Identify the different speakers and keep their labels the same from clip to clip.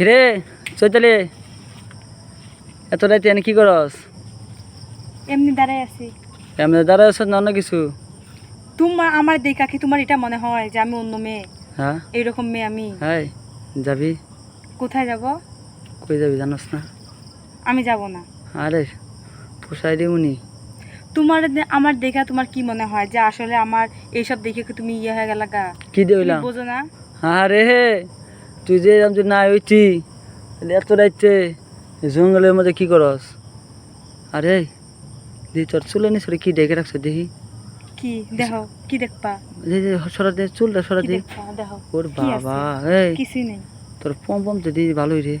Speaker 1: কিরে চৈতালি এত রাইতে এনে কি করস?
Speaker 2: এমনি দাঁড়ায় আছি।
Speaker 1: এমনি দাঁড়ায় আছ না অন্য কিছু?
Speaker 2: তোমার আমার দেখা কি তোমার এটা মনে হয় যে আমি অন্য মেয়ে?
Speaker 1: হ্যাঁ।
Speaker 2: এইরকম মেয়ে আমি।
Speaker 1: হাই যাবি?
Speaker 2: কোথায় যাব?
Speaker 1: কই যাবি জানোস না?
Speaker 2: আমি যাব না।
Speaker 1: আরে পোষাই দিমুনি।
Speaker 2: তোমার দে- আমার দেখা তোমার কি মনে হয় যে আসলে আমার এইসব দেখে কি তুমি ইয়ে হয়ে গেল গা?
Speaker 1: কি দিলাম
Speaker 2: বোঝো না?
Speaker 1: আরে তুই যে এরকম তুই না তাহলে এত রাইতে জঙ্গলের মধ্যে কি করস? আরে দি তোর চুলে নিস কি ডেকে রাখছো দেখি?
Speaker 2: কি দেখো কি দেখবা?
Speaker 1: যে যে সরা দে চুলটা সরা দে।
Speaker 2: দেখবা? দেখো
Speaker 1: ওর
Speaker 2: কি আছে?
Speaker 1: বাবা এই
Speaker 2: কিছুই নেই।
Speaker 1: তোর পম পম তো দিদি ভালোই রে।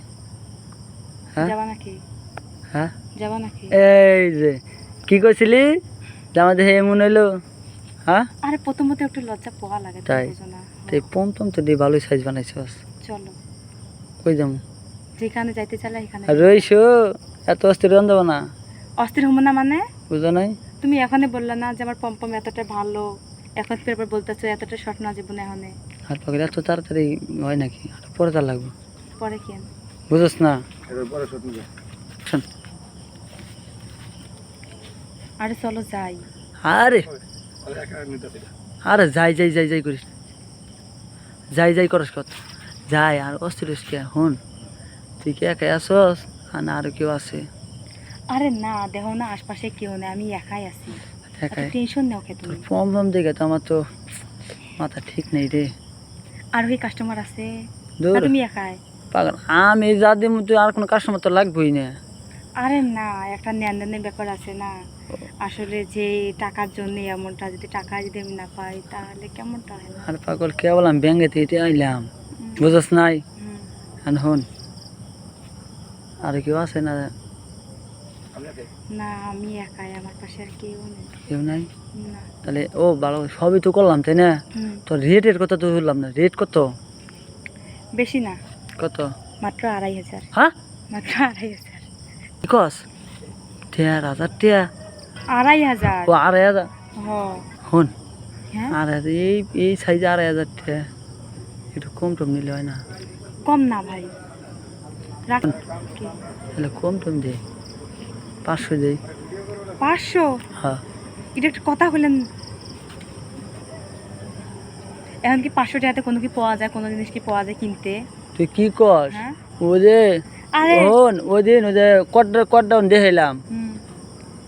Speaker 1: হ্যাঁ?
Speaker 2: যাবা নাকি?
Speaker 1: হ্যাঁ?
Speaker 2: যাবা নাকি?
Speaker 1: এই যে কি করছিলি জামা দেখে এমন হইল। হ্যাঁ?
Speaker 2: আরে প্রথমত একটু লজ্জা পোয়া লাগে
Speaker 1: তাই?
Speaker 2: না।
Speaker 1: পম পম তো দিয়ে ভালোই সাইজ বানাইছস।
Speaker 2: চলো।
Speaker 1: কই যাব
Speaker 2: যেখানে যাইতে এখানে।
Speaker 1: রইছো এত অস্থির রান দেবো না।
Speaker 2: অস্থির হব না মানে?
Speaker 1: বুঝো নাই?
Speaker 2: তুমি এখনই বললা না যে আমার পম্পম এতটা ভালো। এখন পেপার বলতেছো এতটা শর্ট না জীবনে এখনে।
Speaker 1: হাত তাড়াতাড়ি হয় নাকি? আর পরে তার লাগবে।
Speaker 2: পরে কি?
Speaker 1: বুঝোস না। শোন।
Speaker 2: আরে চলো যাই।
Speaker 1: আরে। আরে যাই যাই যাই যাই করিস। যাই যাই করস কত যাই আর অস্থির কে হন। তুই কি একাই আসস আর না আরও কেউ আছে।
Speaker 2: আরে না দেখো না আশপাশে কেউ নেই আমি একাই আছি।
Speaker 1: একাই?
Speaker 2: টেনশন নাও কে তুমি?
Speaker 1: ফর্ম ফর্ম দেখে তো আমার তো মাথা ঠিক নেই রে।
Speaker 2: আর ওই কাস্টমার আছে? না তুমি একাই?
Speaker 1: পাগল আমি যা দিব তুই আর কোনো কাস্টমার তো লাগবেই না।
Speaker 2: আরে না একটা লেনদেনের ব্যাপার আছে না। আসলে যে টাকার জন্য এমনটা যদি টাকা যদি আমি না পাই তাহলে কেমনটা হয়?
Speaker 1: আর পাগল কে বললাম ব্যাঙ্গে থেকে আইলাম। বুঝস নাই?
Speaker 2: হুম।
Speaker 1: আর হন। আর কেউ আছে না?
Speaker 2: না আমি একাই আমার পাশে আর কেউ নেই।
Speaker 1: কেউ নাই? তাহলে ও ভালো সবই তো করলাম তাই না? তো রেটের কথা তো বললাম না। রেট কত?
Speaker 2: বেশি না।
Speaker 1: কত?
Speaker 2: মাত্র আড়াই হাজার।
Speaker 1: হ্যাঁ?
Speaker 2: মাত্র আড়াই হাজার।
Speaker 1: কস? হাজার টিয়া।
Speaker 2: আড়াই হাজার।
Speaker 1: ও আড়াই হাজার?
Speaker 2: হ।
Speaker 1: হন।
Speaker 2: হ্যাঁ?
Speaker 1: আড়াই হাজার এই এই সাইজে আড়াই হাজার টিয়া। কম টম নিলে হয় না?
Speaker 2: কম না ভাই। রাখ
Speaker 1: তাহলে কম টম দে। পাঁচশো দেই
Speaker 2: পাঁচশো?
Speaker 1: হ্যাঁ।
Speaker 2: এটা একটা কথা বললেন এখন কি পাঁচশো টাকাতে কোনো কি পাওয়া যায় কোনো জিনিস কি পাওয়া যায় কিনতে?
Speaker 1: তুই কি কস?
Speaker 2: হ্যাঁ।
Speaker 1: ও যে হন ওই দিন ওই যে কটটা কটডাউন দেখাইলাম।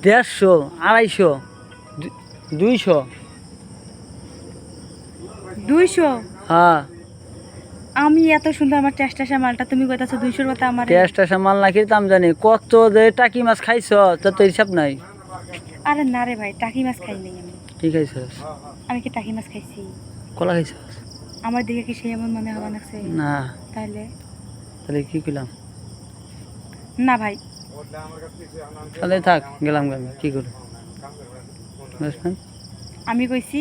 Speaker 1: দেড়শো আড়াইশো দুইশো।
Speaker 2: দুইশো?
Speaker 1: হ্যাঁ।
Speaker 2: আমি এত সুন্দর আমার টেস্টাসা মালটা তুমি কইতাছো দুইশোর কথা আমার।
Speaker 1: টেস্টটা সামাল না কিনতাম জানি। কত যে টাকি মাছ খাইছ তা তো হিসাব নাই।
Speaker 2: আরে না রে ভাই টাকি মাছ খাই নাই আমি।
Speaker 1: কি খাইছস?
Speaker 2: আমি কি টাকি মাছ খাইছি?
Speaker 1: কলা খাইছস?
Speaker 2: আমার দিকে কি সেই এমন মনে হওয়া লাগছে?
Speaker 1: না।
Speaker 2: তাহলে
Speaker 1: তাহলে কি করলাম
Speaker 2: না ভাই।
Speaker 1: তাহলে থাক গেলাম আমি কি করব
Speaker 2: আমি কইছি